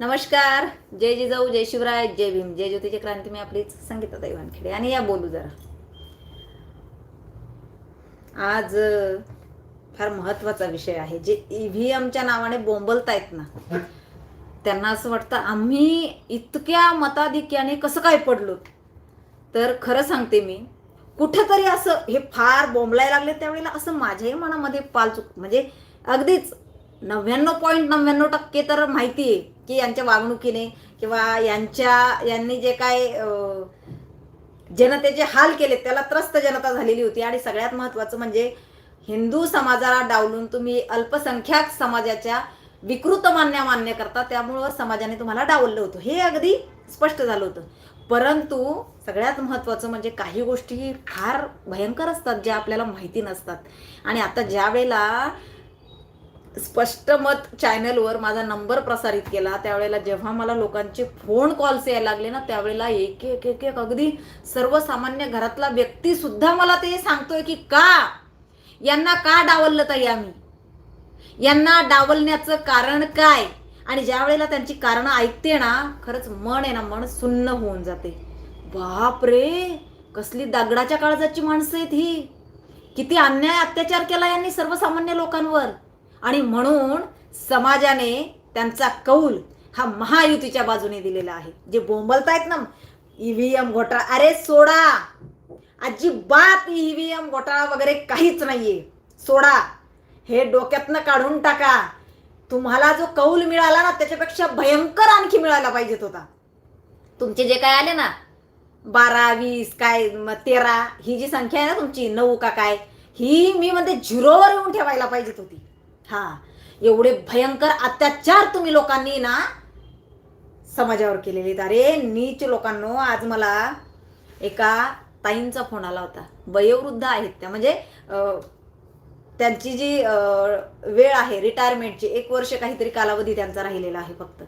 नमस्कार. जय जिजाऊ जय शिवराय जय भीम. जय ज्योतीची क्रांती मी आपलीच संगीता वानखेडे. आणि या बोलू जरा. आज फार महत्त्वाचा विषय आहे. जे ईव्हीएमच्या नावाने बोंबलतायत ना त्यांना असं वाटतं आम्ही इतक्या मताधिक्याने कसं काय पडलो? तर खरं सांगते मी कुठंतरी असं हे फार बोंबलायला लागले त्यावेळेला असं माझ्याही मनामध्ये पाल चुक म्हणजे अगदीच नव्याण्णव पॉईंट नव्याण्णव टक्के तर माहिती आहे की यांच्या वागणुकीने किंवा यांच्या यांनी जे काय जनतेचे हाल केले त्याला त्रस्त जनता झालेली होती. आणि सगळ्यात महत्त्वाचं म्हणजे हिंदू समाजाला डावलून तुम्ही अल्पसंख्याक समाजाच्या विकृत मान्य मान्य करता. त्यामुळं समाजाने तुम्हाला डावललं होतं. हे अगदी स्पष्ट झालं होतं. परंतु सगळ्यात महत्त्वाचं म्हणजे काही गोष्टी फार भयंकर असतात ज्या आपल्याला माहिती नसतात. आणि आता ज्या वेळेला स्पष्ट मत चॅनलवर माझा नंबर प्रसारित केला. त्यावेळेला जेव्हा मला लोकांचे फोन कॉल्स यायला लागले ना त्यावेळेला एक एक एक एक अगदी सर्वसामान्य घरातला व्यक्ती सुद्धा मला ते सांगतोय की का? यांना का डावललं ताई आम्ही? यांना डावलण्याचं कारण काय? आणि ज्या वेळेला त्यांची कारणं ऐकते ना खरंच मन आहे ना मन सुन्न होऊन जाते. बाप रे कसली दगडाच्या काळजाची माणसं आहेत ही. किती अन्याय अत्याचार केला यांनी सर्वसामान्य लोकांवर. आणि म्हणून समाजाने त्यांचा कौल हा महायुतीच्या बाजूने दिलेला आहे. जे बोंबलतायत ना ईव्हीएम घोटाळा. अरे सोडा! अजिबात ईव्हीएम घोटाळा वगैरे काहीच नाहीये. सोडा! हे डोक्यातनं काढून टाका. तुम्हाला जो कौल मिळाला ना त्याच्यापेक्षा भयंकर आणखी मिळायला पाहिजेत होता. तुमचे जे काय आले ना? बारा वीस काय तेरा ही जी संख्या आहे ना तुमची नऊ का काय ही मी म्हणते झिरोवर येऊन ठेवायला पाहिजेत होती. हा एवढे भयंकर अत्याचार तुम्ही लोकांनी ना समाजावर केलेले अरे नीच लोकांनो आज मला एका ताईंचा फोन आला होता. वयोवृद्ध आहेत त्या. म्हणजे त्यांची जी वेळ आहे रिटायरमेंटची एक वर्ष काहीतरी कालावधी त्यांचा राहिलेला आहे फक्त.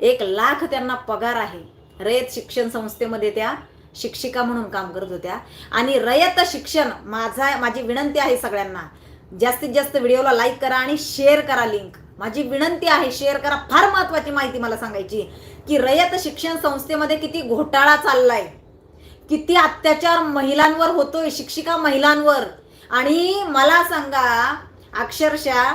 एक लाख त्यांना पगार आहे. रयत शिक्षण संस्थेमध्ये त्या शिक्षिका म्हणून काम करत होत्या. आणि रयत शिक्षण माझा माझी विनंती आहे सगळ्यांना. जास्तीत जास्त व्हिडिओला लाईक करा आणि शेअर करा लिंक माझी विनंती आहे शेअर करा. फार महत्वाची माहिती मला सांगायची की रयत शिक्षण संस्थेमध्ये किती घोटाळा चाललाय. किती अत्याचार महिलांवर होतोय शिक्षिका महिलांवर. आणि मला सांगा अक्षरशः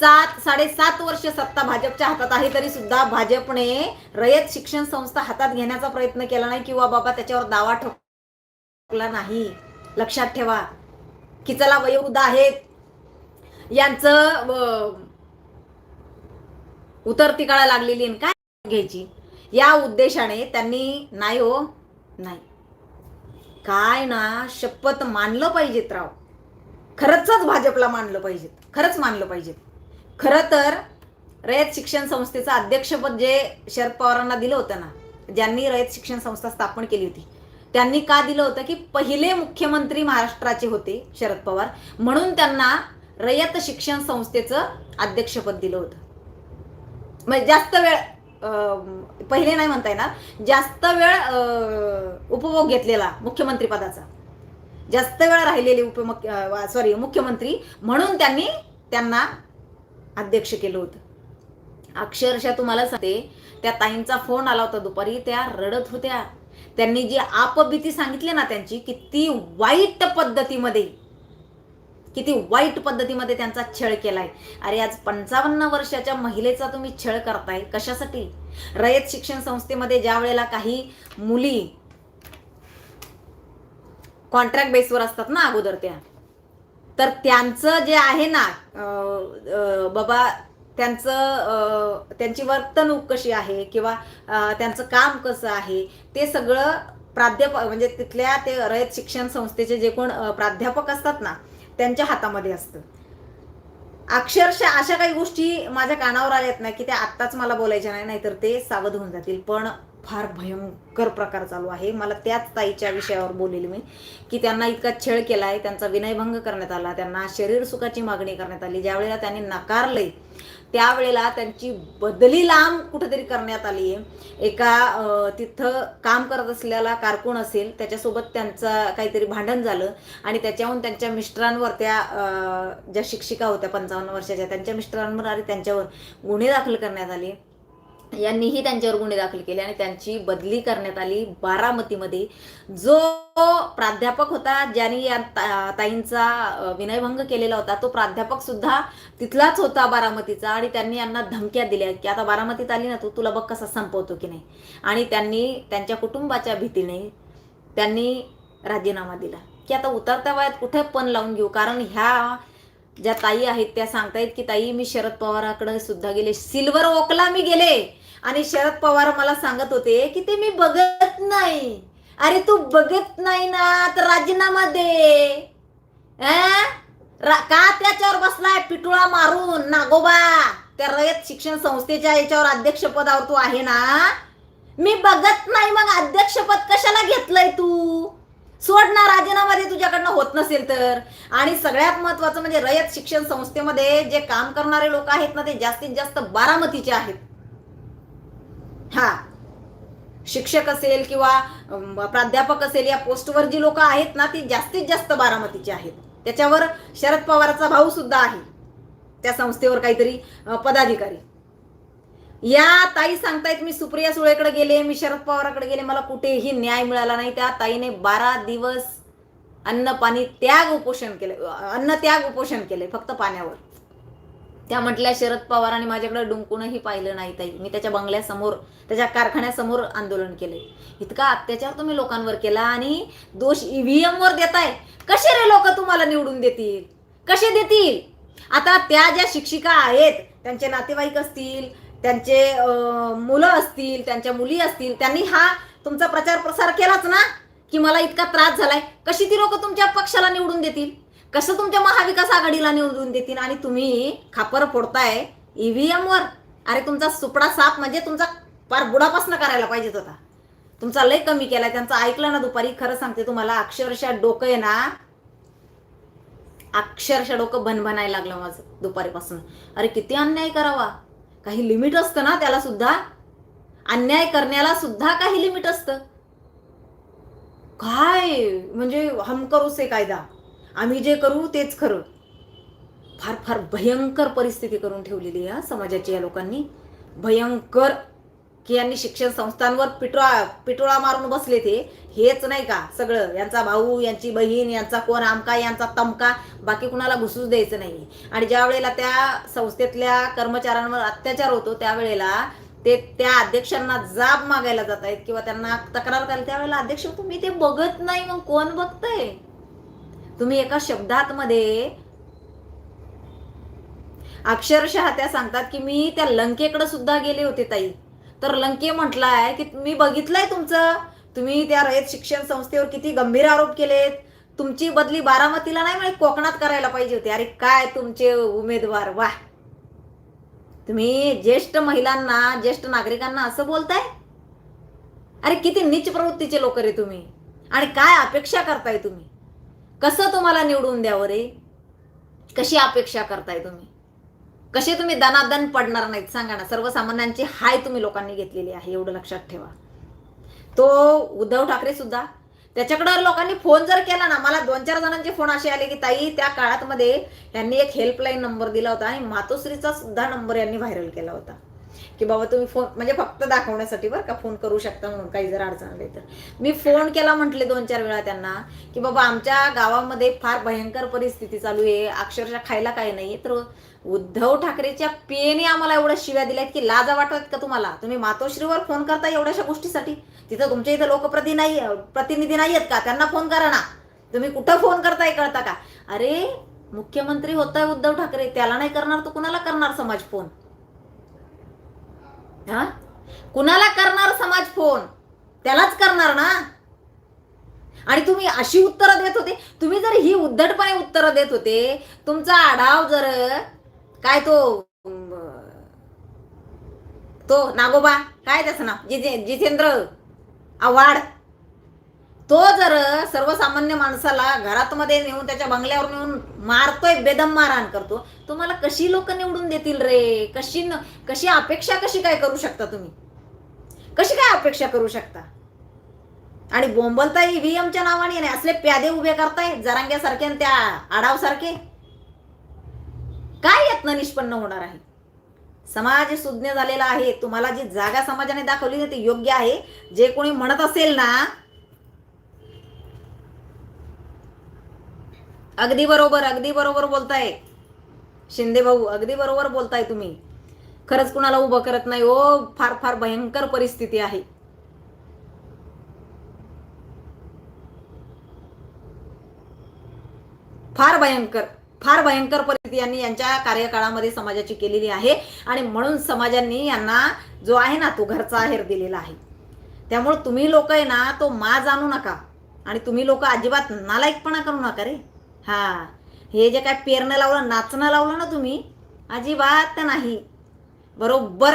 सात साडेसात वर्ष सत्ता भाजपच्या हातात आहे तरी सुद्धा भाजपने रयत शिक्षण संस्था हातात घेण्याचा प्रयत्न केला नाही किंवा बाबा त्याच्यावर दावा ठोकला नाही. लक्षात ठेवा. की चला वयोवृद्ध आहेत. यांचं उतरती काळा लागलेली काय घ्यायची? या उद्देशाने त्यांनी नाही हो नाही. काय ना शपथ मानलं पाहिजेत राव. खरंच भाजपला मानलं पाहिजेत. खरंच मानलं पाहिजेत. खरं तर रयत शिक्षण संस्थेचं अध्यक्षपद जे शरद पवारांना दिलं होतं ना ज्यांनी रयत शिक्षण संस्था स्थापन केली होती त्यांनी का दिलं होतं की पहिले मुख्यमंत्री महाराष्ट्राचे होते शरद पवार. म्हणून त्यांना रयत शिक्षण संस्थेचं अध्यक्षपद दिलं होतं. म्हणजे जास्त वेळ पहिले नाही म्हणता येणार. जास्त वेळ उपभोग घेतलेला मुख्यमंत्री पदाचा. जास्त वेळ राहिलेले उपमुख्य सॉरी मुख्यमंत्री. म्हणून त्यांनी त्यांना अध्यक्ष केलं होतं. अक्षरशः तुम्हाला सांगते त्या ताईंचा फोन आला होता दुपारी त्या रडत होत्या. त्यांनी जी आपबीती सांगितली ना त्यांची किती वाईट पद्धतीमध्ये किती वाईट पद्धतीमध्ये त्यांचा छळ केलाय. अरे आज पंचावन्न वर्षाच्या महिलेचा तुम्ही छळ करताय कशासाठी? रयत शिक्षण संस्थेमध्ये ज्या वेळेला काही मुली कॉन्ट्रॅक्ट बेसवर असतात ना अगोदर त्या तर त्यांचं जे आहे ना बाबा त्यांचं त्यांची वर्तणूक कशी आहे किंवा त्यांचं काम कसं आहे ते सगळं प्राध्यापक म्हणजे तिथल्या ते रयत शिक्षण संस्थेचे जे कोण प्राध्यापक असतात ना त्यांच्या हातामध्ये असतं. अक्षरशः अशा काही गोष्टी माझ्या कानावर आल्यात ना की त्या आत्ताच मला बोलायच्या नाही नाहीतर ते सावध होऊन जातील. पण फार भयंकर प्रकार चालू आहे. मला त्याच ताईच्या विषयावर बोलेली मी की त्यांना इतका छळ केला आहे त्यांचा विनयभंग करण्यात आला त्यांना शरीर सुखाची मागणी करण्यात आली. ज्यावेळेला त्यांनी नाकारले त्यावेळेला त्यांची बदली लांब कुठेतरी करण्यात आली आहे. एका तिथं काम करत असलेला कारकून असेल त्याच्यासोबत त्यांचं काहीतरी भांडण झालं आणि त्याच्याहून त्यांच्या मिस्टरांवर त्या ज्या शिक्षिका होत्या पंचावन्न वर्षाच्या त्यांच्या मिस्टरांवर आणि त्यांच्यावर गुन्हे दाखल करण्यात आले. यांनीही त्यांच्यावर गुन्हे दाखल केले आणि त्यांची बदली करण्यात आली बारामतीमध्ये. जो प्राध्यापक होता ज्यांनी या ताईंचा विनयभंग केलेला होता तो प्राध्यापक सुद्धा तिथलाच होता बारामतीचा आणि त्यांनी यांना धमक्या दिल्या की आता बारामतीत आली ना तू तुला बघ कसा संपवतो की नाही. आणि त्यांनी त्यांच्या कुटुंबाच्या भीतीने त्यांनी राजीनामा दिला. की आता उतरत्या वयात कुठे पण लावून घेऊ कारण ह्या ज्या ताई आहेत त्या सांगतायत की ताई मी शरद पवाराकडे सुद्धा गेले. सिल्वर ओकला मी गेले. आणि शरद पवार मला सांगत होते की ते मी बघत नाही. अरे तू बघत नाही ना तर राजीनामा दे. रा- का त्याच्यावर बसलाय? पिटुळा मारून नागोबा. त्या रयत शिक्षण संस्थेच्या याच्यावर अध्यक्षपदावर तू आहे ना? मी बघत नाही मग अध्यक्षपद कशाला घेतलंय तू? सोड ना राजीनामा दे तुझ्याकडनं होत नसेल तर. आणि सगळ्यात महत्वाचं म्हणजे रयत शिक्षण संस्थेमध्ये जे काम करणारे लोक आहेत ना ते जास्तीत जास्त बारामतीचे आहेत. हा. शिक्षक असेल किंवा प्राध्यापक असेल या पोस्टवर जी लोक आहेत ना ती जास्तीत जास्त बारामतीची आहेत. त्याच्यावर शरद पवारचा भाऊ सुद्धा आहे. त्या संस्थेवर काहीतरी पदाधिकारी. या ताई सांगतायत मी सुप्रिया सुळेकडे गेले मी शरद पवाराकडे गेले मला कुठेही न्याय मिळाला नाही. त्या ताईने बारा दिवस अन्न पाणी त्याग उपोषण केले अन्न त्याग उपोषण केले फक्त पाण्यावर. त्या म्हटल्या शरद पवारांनी माझ्याकडे डुंकूनही पाहिलं नाही ताई. मी त्याच्या बंगल्यासमोर त्याच्या कारखान्यासमोर आंदोलन केले. इतका अत्याचार तुम्ही लोकांवर केला आणि दोष ईव्हीएम वर देताय. कसे रे लोक तुम्हाला निवडून देतील? कसे देतील? आता त्या ज्या शिक्षिका आहेत त्यांचे नातेवाईक असतील त्यांचे मुलं असतील त्यांच्या मुली असतील त्यांनी हा तुमचा प्रचार प्रसार केलाच ना? की मला इतका त्रास झालाय. कशी ती लोक तुमच्या पक्षाला निवडून देतील? कसं तुमच्या महाविकास आघाडीला निवडून देतील? आणि तुम्ही खापर फोडताय ईव्हीएम वर. अरे तुमचा सुपडा साप म्हणजे तुमचा फार बुडापासून करायला पाहिजेत होता. तुमचा लय कमी केलाय. त्यांचं ऐकलं ना दुपारी खरं सांगते तुम्हाला अक्षरशः डोकं आहे ना अक्षरशः डोकं भनभनायला लागलं माझं दुपारीपासून. अरे किती अन्याय करावा. काही लिमिट असतं ना त्याला सुद्धा? अन्याय करण्याला सुद्धा काही लिमिट असतं. काय? म्हणजे हम करू से कायदा? आम्ही जे करू तेच खरं. फार फार भयंकर परिस्थिती करून ठेवलेली आहे हा समाजाची या लोकांनी. भयंकर की यांनी शिक्षण संस्थांवर पिटोळा पिटोळा मारून बसले ते. हेच नाही का सगळं? यांचा भाऊ यांची बहीण यांचा कोण आमका यांचा तमका बाकी कुणाला घुसूच द्यायचं नाही. आणि ज्या वेळेला त्या संस्थेतल्या कर्मचाऱ्यांवर अत्याचार होतो त्यावेळेला ते त्या अध्यक्षांना जाब मागायला जात आहेत किंवा त्यांना तक्रार करायला त्यावेळेला अध्यक्ष तुम्ही ते बघत नाही मग कोण बघतंय? तुम्ही एका शब्दात मध्ये अक्षरशः त्या सांगतात की मी त्या लंकेकडे सुद्धा गेले होते ताई. तर लंके म्हटलाय की मी बघितलंय तुमचं. तुम्ही त्या रयत शिक्षण संस्थेवर किती गंभीर आरोप केलेत. तुमची बदली बारामतीला नाही म्हणजे कोकणात करायला पाहिजे होती. अरे काय तुमचे उमेदवार वा तुम्ही ज्येष्ठ महिलांना ज्येष्ठ नागरिकांना असं बोलताय? अरे किती नीच प्रवृत्तीचे लोक रे तुम्ही. आणि काय अपेक्षा करताय तुम्ही? कसं तुम्हाला निवडून द्यावं रे? कशी अपेक्षा करताय तुम्ही? कसे तुम्ही दनादन पडणार नाहीत सांगा ना. सर्वसामान्यांची हाय तुम्ही लोकांनी घेतलेली आहे एवढं लक्षात ठेवा. तो उद्धव ठाकरे सुद्धा त्याच्याकडे लोकांनी फोन जर केला ना मला दोन चार जणांचे फोन असे आले की ताई त्या काळात मध्ये यांनी एक हेल्पलाईन नंबर दिला होता आणि मातोश्रीचा सुद्धा नंबर यांनी व्हायरल केला होता. की बाबा तुम्ही फोन म्हणजे फक्त दाखवण्यासाठी बरं का फोन करू शकता म्हणून काही जर अडचण आली तर. मी फोन केला म्हटले दोन चार वेळा त्यांना की बाबा आमच्या गावामध्ये फार भयंकर परिस्थिती चालू आहे अक्षरशः खायला काय नाही तर उद्धव ठाकरेच्या पेने आम्हाला एवढ्या शिव्या दिल्यात की लाजा वाटत का तुम्हाला? तुम्ही मातोश्रीवर फोन करता एवढ्याशा गोष्टीसाठी? तिथं तुमच्या इथं लोकप्रति नाही प्रतिनिधी नाही आहेत का? त्यांना फोन करा ना. तुम्ही कुठं फोन करताय कळता का? अरे मुख्यमंत्री होताय उद्धव ठाकरे त्याला नाही करणार तर कुणाला करणार समाज फोन हा? कुणाला करणार समाज फोन त्यालाच करणार ना. आणि तुम्ही अशी उत्तरं देत होते. तुम्ही जर ही उद्धटपणे उत्तरं देत होते तुमचा आढाव जर काय तो तो नागोबा काय त्याचं नाव? जिते जितेंद्र आव्हाड. तो जर सर्वसामान्य माणसाला घरातमध्ये नेऊन त्याच्या बंगल्यावर नेऊन मारतोय बेदम मारहाण करतो तुम्हाला कशी लोक निवडून देतील रे? कशी न कशी अपेक्षा कशी काय करू शकता तुम्ही? कशी काय अपेक्षा करू शकता? आणि बोंबलताय ईव्हीएमच्या नावाने असले प्यादे उभे करताय जरांग्यासारखे आणि त्या आडावसारखे. काय यातनं निष्पन्न होणार आहे? समाज सुज्ञ झालेला आहे. तुम्हाला जी जागा समाजाने दाखवली ना ती योग्य आहे. जे कोणी म्हणत असेल ना अगदी बरोबर अगदी बरोबर बोलताय. शिंदे भाऊ अगदी बरोबर बोलताय तुम्ही. खरंच कुणाला उभं करत नाही ओ फार फार भयंकर परिस्थिती आहे. फार भयंकर. फार भयंकर परिस्थिती यांनी यांच्या कार्यकाळामध्ये समाजाची केलेली आहे. आणि म्हणून समाजांनी यांना जो आहे ना तो घरचा आहेर दिलेला आहे. त्यामुळे तुम्ही लोक आहे ना तो मा जाणू नका. आणि तुम्ही लोक अजिबात नालायकपणा करू नका रे. हा. हे जे काय पेरणं लावलं नाचणं लावलं ना तुम्ही अजिबात नाही. बरोबर.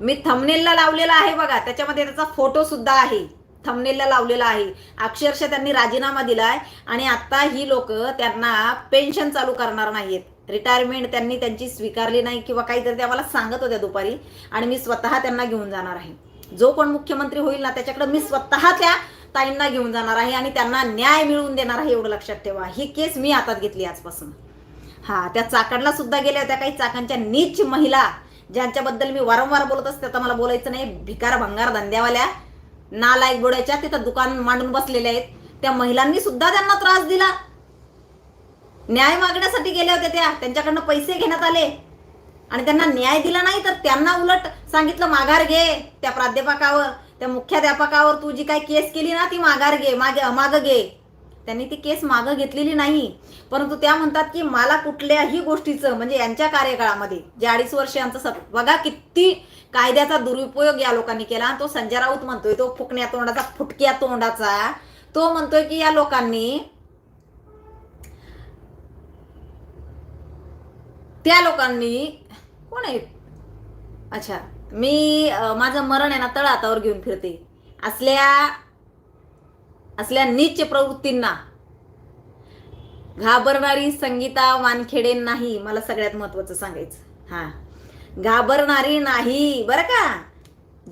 मी थमनेलला लावलेला आहे बघा. त्याच्यामध्ये त्याचा फोटो सुद्धा आहे. थंबनेलला लावलेला आहे. अक्षरशः त्यांनी राजीनामा दिलाय आणि आता ही लोक त्यांना पेन्शन चालू करणार नाहीयेत. रिटायरमेंट त्यांनी त्यांची स्वीकारली नाही किंवा काहीतरी त्या मला सांगत होत्या दुपारी आणि मी स्वतः त्यांना घेऊन जाणार आहे. जो कोण मुख्यमंत्री होईल ना त्याच्याकडे मी स्वतः त्या ताईंना घेऊन जाणार आहे आणि त्यांना न्याय मिळवून देणार आहे एवढं लक्षात ठेवा. ही केस मी हातात घेतली आजपासून. हा त्या चाकडला सुद्धा गेल्या होत्या काही चाकांच्या नीच महिला ज्यांच्याबद्दल मी वारंवार बोलत असते आता मला बोलायचं नाही. भिकार भंगार धंद्यावाल्या. नालायक बोडायच्या तिथं दुकान मांडून बसलेल्या आहेत. त्या महिलांनी सुद्धा त्यांना त्रास दिला. न्याय मागण्यासाठी गेल्या होत्या त्या. त्यांच्याकडनं पैसे घेण्यात आले. आणि त्यांना न्याय दिला नाही तर त्यांना उलट सांगितलं माघार घे त्या प्राध्यापकावर. त्या मुख्याध्यापकावर तू जी काय केस केली ना ती माघार घे. मागे मागं घे. त्यांनी ती केस मागं घेतलेली नाही. परंतु त्या म्हणतात की मला कुठल्याही गोष्टीचं म्हणजे यांच्या कार्यकाळामध्ये जे अडीच वर्ष यांचं सत बघा किती कायद्याचा दुरुपयोग या लोकांनी केला. आणि तो संजय राऊत म्हणतोय तो फुकण्या तोंडाचा फुटक्या तोंडाचा. तो म्हणतोय की या लोकांनी त्या लोकांनी कोण आहे? अच्छा मी माझं मरण आहे ना तळातावर घेऊन फिरते. असल्या असल्या नीच प्रवृत्तींना. घाबरणारी संगीता वानखेडे नाही मला सगळ्यात महत्वाचं सांगायचं. हा. घाबरणारी नाही बरं का?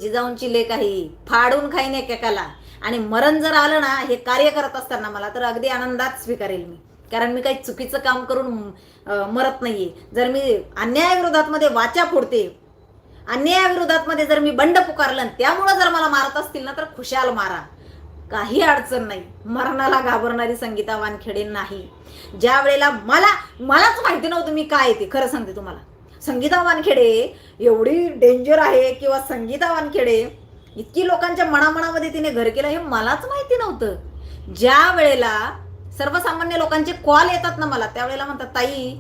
जिजाऊंची लेख आहे फाडून खाईन एकेकाला. आणि मरण जर आलं ना हे कार्य करत असताना मला तर अगदी आनंदात स्वीकारेल मी. कारण मी काही चुकीचं काम करून मरत नाहीये. जर मी अन्यायाविरोधात मध्ये वाचा फोडते अन्यायाविरोधात मध्ये जर मी बंड पुकारलं त्यामुळं जर मला मारत असतील ना तर खुशाल मारा. काही अडचण नाही. मरणाला घाबरणारी संगीता वानखेडे नाही. ज्या वेळेला मला मलाच माहिती नव्हतं मी काय येते खरं सांगते तुम्हाला. संगीता वानखेडे एवढी डेंजर आहे किंवा संगीता वानखेडे इतकी लोकांच्या मनामनामध्ये तिने घर केलं हे मलाच माहिती नव्हतं. ज्या वेळेला सर्वसामान्य लोकांचे कॉल येतात ना मला त्यावेळेला म्हणतात ताई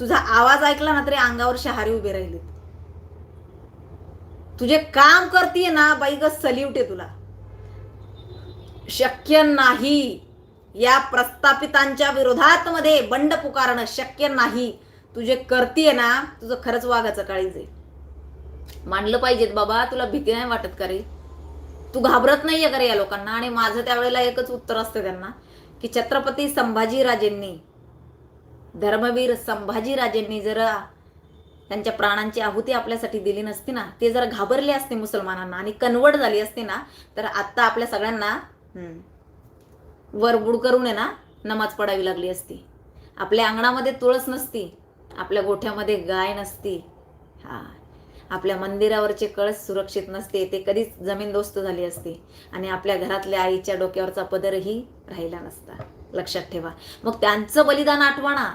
तुझा आवाज ऐकला ना तरी अंगावर शहारी उभे राहिले तुझे काम करतीये ना बाई ग सल्यूट आहे तुला. शक्य नाही. या प्रस्थापितांच्या विरोधात मध्ये बंड पुकारणं शक्य नाही. तू जे करतीये ना तुझं खरंच वाघाचं काळीज आहे. मानलं पाहिजेत बाबा तुला भीती नाही वाटत का रे? तू घाबरत नाहीये का रे या लोकांना? आणि माझं त्यावेळेला एकच उत्तर असतं त्यांना की छत्रपती संभाजीराजेंनी धर्मवीर संभाजीराजेंनी जर त्यांच्या प्राणांची आहुती आपल्यासाठी दिली नसती ना ते जर घाबरले असते मुसलमानांना आणि कन्वर्ट झाली असते ना तर आत्ता आपल्या सगळ्यांना वरबुड करून आहे ना नमाज पडावी लागली असती. आपल्या अंगणामध्ये तुळस नसती आपल्या गोठ्यामध्ये गाय नसती. हा. आपल्या मंदिरावरचे कळस सुरक्षित नसते ते कधीच जमीनदोस्त झाली असते. आणि आपल्या घरातल्या आईच्या डोक्यावरचा पदरही राहिला नसता. लक्षात ठेवा. मग त्यांचं बलिदान आठवणा.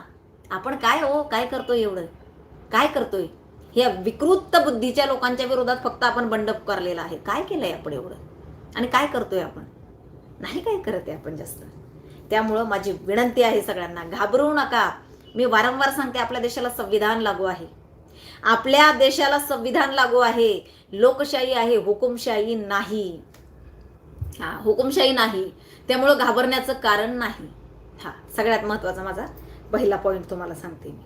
आपण काय हो काय करतोय एवढं? काय करतोय? ह्या विकृत बुद्धीच्या लोकांच्या विरोधात फक्त आपण बंड पुकारलेला आहे. काय केलंय आपण एवढं? आणि काय करतोय आपण? नाही काय करत आहे आपण जास्त? त्यामुळं माझी विनंती आहे सगळ्यांना घाबरू नका. मी वारंवार सांगते आपल्या देशाला संविधान लागू आहे. आपल्या देशाला संविधान लागू आहे. लोकशाही आहे हुकुमशाही नाही. हा हुकुमशाही नाही. त्यामुळं घाबरण्याचं कारण नाही. हा सगळ्यात महत्त्वाचा माझा पहिला पॉईंट तुम्हाला सांगते मी.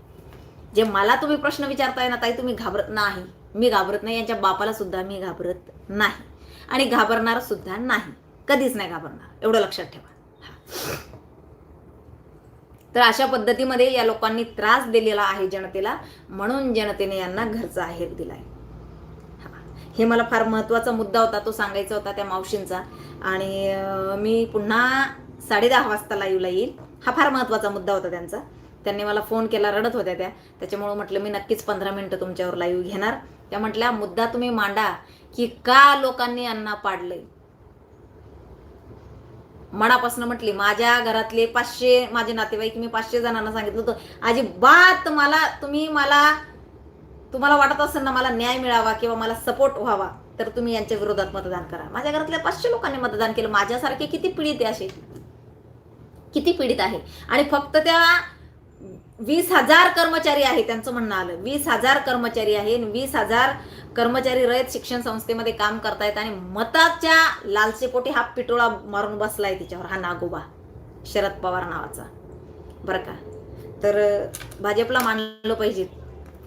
जे मला तुम्ही प्रश्न विचारताय ना ताई तुम्ही घाबरत नाही. मी घाबरत नाही यांच्या बापाला सुद्धा मी घाबरत नाही. आणि घाबरणार सुद्धा नाही. कधीच नाही घाबरणार. एवढं लक्षात ठेवा. तर अशा पद्धतीमध्ये या लोकांनी त्रास दिलेला आहे जनतेला म्हणून जनतेने यांना घरचा आहेर दिलाय. हा. हे मला फार महत्त्वाचा मुद्दा होता तो सांगायचा होता त्या मावशींचा. आणि मी पुन्हा साडेदहा वाजता लाईव्हला येईल. हा फार महत्त्वाचा मुद्दा होता त्यांचा. त्यांनी मला फोन केला रडत होत्या त्या. त्याच्यामुळं म्हटलं मी नक्कीच पंधरा मिनटं तुमच्यावर लाईव्ह घेणार. त्या म्हटल्या मुद्दा तुम्ही मांडा की का लोकांनी यांना पाडलंय? मनापासून म्हटली माझ्या घरातले पाचशे माझे नातेवाईक मी पाचशे जणांना सांगितलं होतं. अजिबात मला तुम्ही मला तुम्हाला वाटत असेल ना मला न्याय मिळावा किंवा मला सपोर्ट व्हावा तर तुम्ही यांच्या विरोधात मतदान करा. माझ्या घरातल्या पाचशे लोकांनी मतदान केलं. माझ्यासारखे किती पीडित आहे असे? किती पीडित आहे? आणि फक्त त्या वीस हजार कर्मचारी आहे त्यांचं म्हणणं आलं. वीस हजार कर्मचारी आहे आणि वीस हजार कर्मचारी रयत शिक्षण संस्थेमध्ये काम करतायत आणि मताच्या लालसेपोटी हा पिटोळा मारून बसलाय तिच्यावर हा नागोबा. शरद पवार नावाचा. बरं का? तर भाजपला मानलं पाहिजे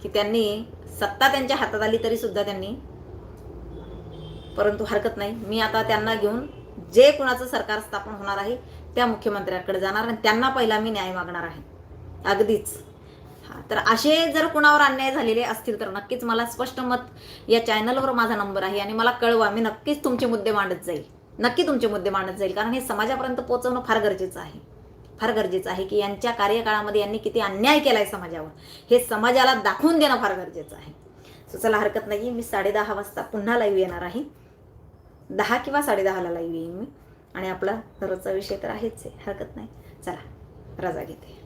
की त्यांनी सत्ता त्यांच्या हातात आली तरी सुद्धा त्यांनी परंतु हरकत नाही. मी आता त्यांना घेऊन जे कुणाचं सरकार स्थापन होणार आहे त्या मुख्यमंत्र्यांकडे जाणार आणि त्यांना पहिला मी न्याय मागणार आहे. अगदीच. हा तर असे जर कुणावर अन्याय झालेले असतील तर नक्कीच मला स्पष्ट मत या चॅनलवर माझा नंबर आहे आणि मला कळवा मी नक्कीच तुमचे मुद्दे मांडत जाईल. नक्की तुमचे मुद्दे मांडत जाईल कारण हे समाजापर्यंत पोहोचवणं फार गरजेचं आहे. फार गरजेचं आहे की यांच्या कार्यकाळामध्ये यांनी किती अन्याय केला आहे समाजावर हे समाजाला दाखवून देणं फार गरजेचं आहे. सो चला हरकत नाही मी साडेदहा वाजता पुन्हा लाईव्ह येणार आहे. दहा किंवा साडेदहाला लाईव्ह येईन मी. आणि आपला दररोजचा विषय तर आहेच आहे हरकत नाही. चला रजा घेते.